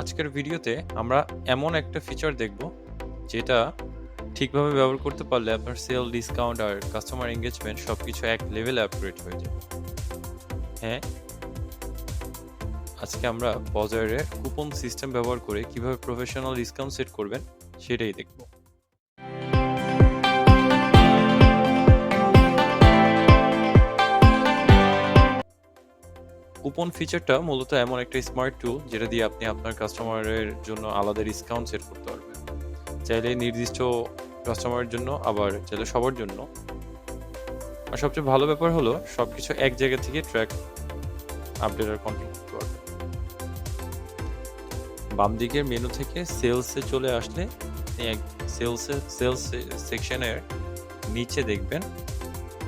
আজকের ভিডিওতে আমরা এমন একটা ফিচার দেখব, যেটা ঠিকভাবে ব্যবহার করতে পারলে আপনার সেল ডিসকাউন্ট আর কাস্টমার এঙ্গেজমেন্ট সব কিছু এক লেভেলে আপগ্রেড হয়ে যাবে। হ্যাঁ? আজকে আমরা বজারের কুপন সিস্টেম ব্যবহার করে কীভাবে প্রফেশনাল ডিসকাউন্ট সেট করবেন, সেটাই দেখব। কুপন ফিচারটা মূলত এমন একটা স্মার্ট টুল যেটা দিয়ে আপনি আপনার কাস্টমারের জন্য আলাদা ডিসকাউন্ট সেট করতে পারবেন। চাইলে নির্দিষ্ট কাস্টমারের জন্য, আবার চাইলে সবার জন্য। আর সবচেয়ে ভালো ব্যাপার হলো, সবকিছু এক জায়গা থেকে ট্র্যাক আপডেট আর কন্ট্রোল করতে পারবেন। বাম দিকের মেনু থেকে সেলসে চলে আসলে সেলসে সেলস সেকশনের নিচে দেখবেন,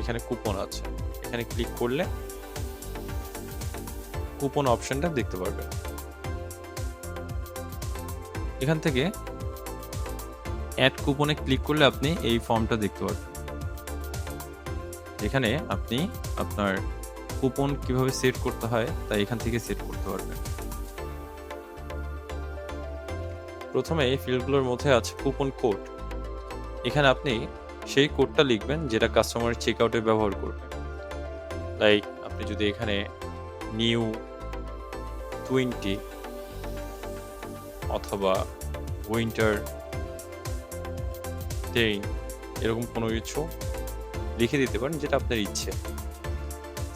এখানে কুপন আছে। এখানে ক্লিক করলে কুপন অপশনটা দেখতে পারবেন এখান থেকে অ্যাড কুপনে ক্লিক করলে আপনি এই ফর্মটা দেখতে পারবেন। এখানে আপনি আপনার কুপন কীভাবে সেট করতে হয় তা এখান থেকে সেট করতে পারবেন। প্রথমে এই ফিল্ডগুলোর মধ্যে আছে কুপন কোড এখানে আপনি সেই কোডটা লিখবেন যেটা কাস্টমার চেক আউটে ব্যবহার করবে। লাইক আপনি যদি এখানে নিউ টোয়েন্টি অথবা উইন্টার টেইন এরকম কোনো কিছু লিখে দিতে পারেন যেটা আপনার ইচ্ছে।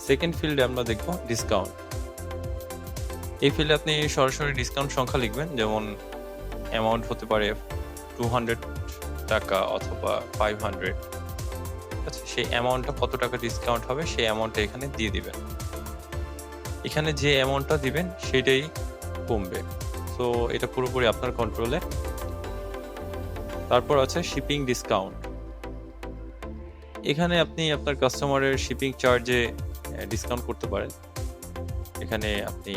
সেকেন্ড ফিল্ডে আমরা দেখব ডিসকাউন্ট এই ফিল্ডে আপনি সরাসরি ডিসকাউন্ট সংখ্যা লিখবেন, যেমন অ্যামাউন্ট হতে পারে টু হান্ড্রেড টাকা অথবা ফাইভ হান্ড্রেড আচ্ছা সেই অ্যামাউন্টটা কত টাকা ডিসকাউন্ট হবে, সেই অ্যামাউন্টটা এখানে দিয়ে দিবেন। এখানে যে অ্যামাউন্টটা দিবেন, সেটাই কমবে। সো এটা পুরোপুরি আপনার কন্ট্রোলে তারপর আছে শিপিং ডিসকাউন্ট এখানে আপনি আপনার কাস্টমারের শিপিং চার্জে ডিসকাউন্ট করতে পারেন। এখানে আপনি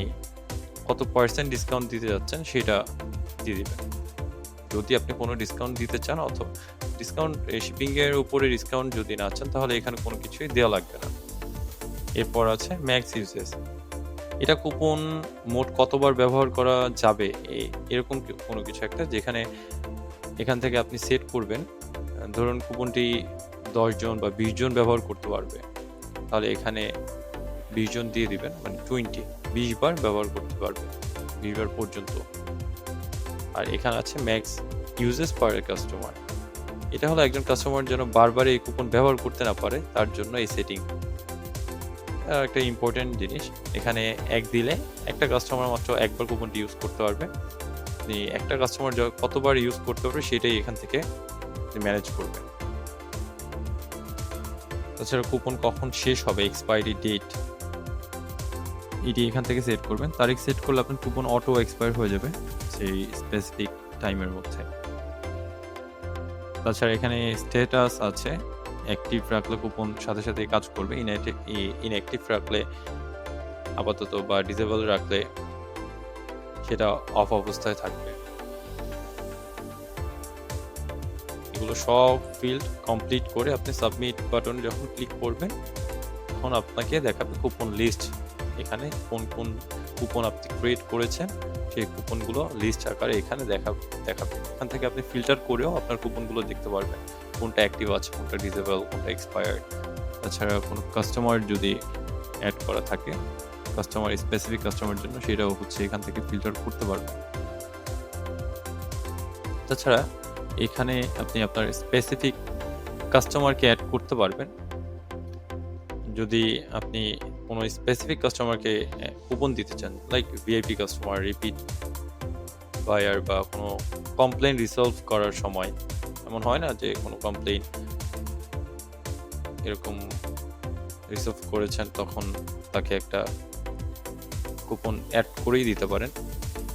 কত পার্সেন্ট ডিসকাউন্ট দিতে যাচ্ছেন, সেটা দিয়ে দেবেন। যদি আপনি কোনো ডিসকাউন্ট দিতে চান, অথবা ডিসকাউন্ট শিপিংয়ের উপরে ডিসকাউন্ট যদি না চান, তাহলে এখানে কোনো কিছুই দেওয়া লাগবে না। এরপর আছে ম্যাক্স ইউজেস এটা কুপন মোট কতবার ব্যবহার করা যাবে? এরকম কোনো কিছু একটা যেখানে এখান থেকে আপনি সেট করবেন। ধরুন কুপনটি দশ জন বা বিশ জন ব্যবহার করতে পারবে। তাহলে এখানে বিশ জন দিয়ে দিবেন মানে টোয়েন্টি বিশ বার ব্যবহার করতে পারবে, বিশ বার পর্যন্ত। আর এখানে আছে ম্যাক্স ইউজেস পার কাস্টমার এটা হলো একজন কাস্টমার যেন বারবার এই কুপন ব্যবহার করতে না পারে, তার জন্য এই সেটিং একটা ইম্পর্টেন্ট জিনিস। এখানে এক দিলে একটা কাস্টমার মাত্র একবার কুপনটি ইউজ করতে পারবে। একটা কাস্টমার কতবার ইউজ করতে পারবে সেটাই এখান থেকে ম্যানেজ করবে তাছাড়া কুপন কখন শেষ হবে এক্সপায়ারি ডেট এটি এখান থেকে সেট করবেন। তারিখ সেট করলে আপনার কুপন অটো এক্সপায়ার হয়ে যাবে সেই স্পেসিফিক টাইমের মধ্যে। তাছাড়া এখানে স্ট্যাটাস আছে অ্যাক্টিভ রাখলে কুপন সাথে সাথে কাজ করবে ইনঅ্যাক্টিভ রাখলে আপাতত বা ডিসেবল রাখলে সেটা অফ অবস্থায় থাকবে। এগুলো সব ফিল্ড কমপ্লিট করে আপনি সাবমিট বাটন যখন ক্লিক করবেন, তখন আপনাকে দেখাবে কুপন লিস্ট এখানে কোন কোন কুপন আপনি ক্রিয়েট করেছেন, সেই কুপনগুলো লিস্ট আকারে এখানে দেখা, দেখাবে। এখান থেকে আপনি ফিল্টার করেও আপনার কুপনগুলো দেখতে পারবেন, কোনটা অ্যাক্টিভ আছে, কোনটা ডিজেবল কোনটা এক্সপায়ার্ড তাছাড়া কোনো কাস্টমার যদি অ্যাড করা থাকে কাস্টমার স্পেসিফিক কাস্টমার জন্য সেটাও হচ্ছে এখান থেকে ফিল্টার করতে পারবেন। তাছাড়া এখানে আপনি আপনার স্পেসিফিক কাস্টমারকে অ্যাড করতে পারবেন যদি আপনি কোনো স্পেসিফিক কাস্টমারকে কুপন দিতে চান like VIP customer repeat buyer বা কোনো কমপ্লেন রিসলভ করার সময়, এমন হয় না যে কোনো কমপ্লেন এরকম রিসলভ করেছেন তখন তাকে একটা কুপন অ্যাড করেই দিতে পারেন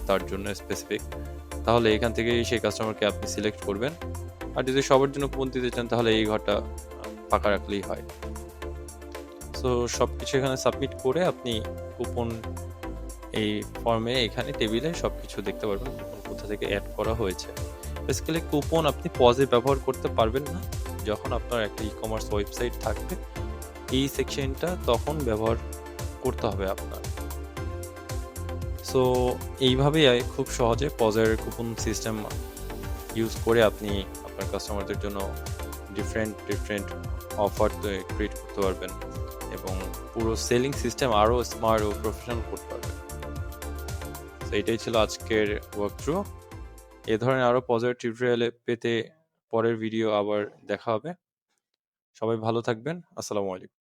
তার জন্য স্পেসিফিক তাহলে এখান থেকে সেই কাস্টমারকে আপনি সিলেক্ট করবেন। আর যদি সবার জন্য কুপন দিতে চান তাহলে এই ঘরটা ফাঁকা রাখলেই হয়। সো সব কিছু এখানে সাবমিট করে আপনি কুপন এই ফর্মে এখানে টেবিলে সব কিছু দেখতে পারবেন কুপন কোথা থেকে অ্যাড করা হয়েছে। বেসিক্যালি কুপন আপনি পজে ব্যবহার করতে পারবেন না। যখন আপনার একটা ই কমার্স ওয়েবসাইট থাকবে এই সেকশনটা তখন ব্যবহার করতে হবে আপনার। সো এইভাবেই আ খুব সহজে পজের কুপন সিস্টেম ইউজ করে আপনি আপনার কাস্টমারদের জন্য ডিফারেন্ট, ডিফারেন্ট অফার ক্রিয়েট করতে পারবেন এবং পুরো সেলিং সিস্টেম আরও স্মার্ট ও প্রফেশনাল করতে পারবেন। তো এটাই ছিল আজকের ওয়ার্ক থ্রু। এ ধরনের আরও পজিটিভ টিউটোরিয়ালে পেতে পরের ভিডিও আবার দেখা হবে। সবাই ভালো থাকবেন। আসসালামু আলাইকুম।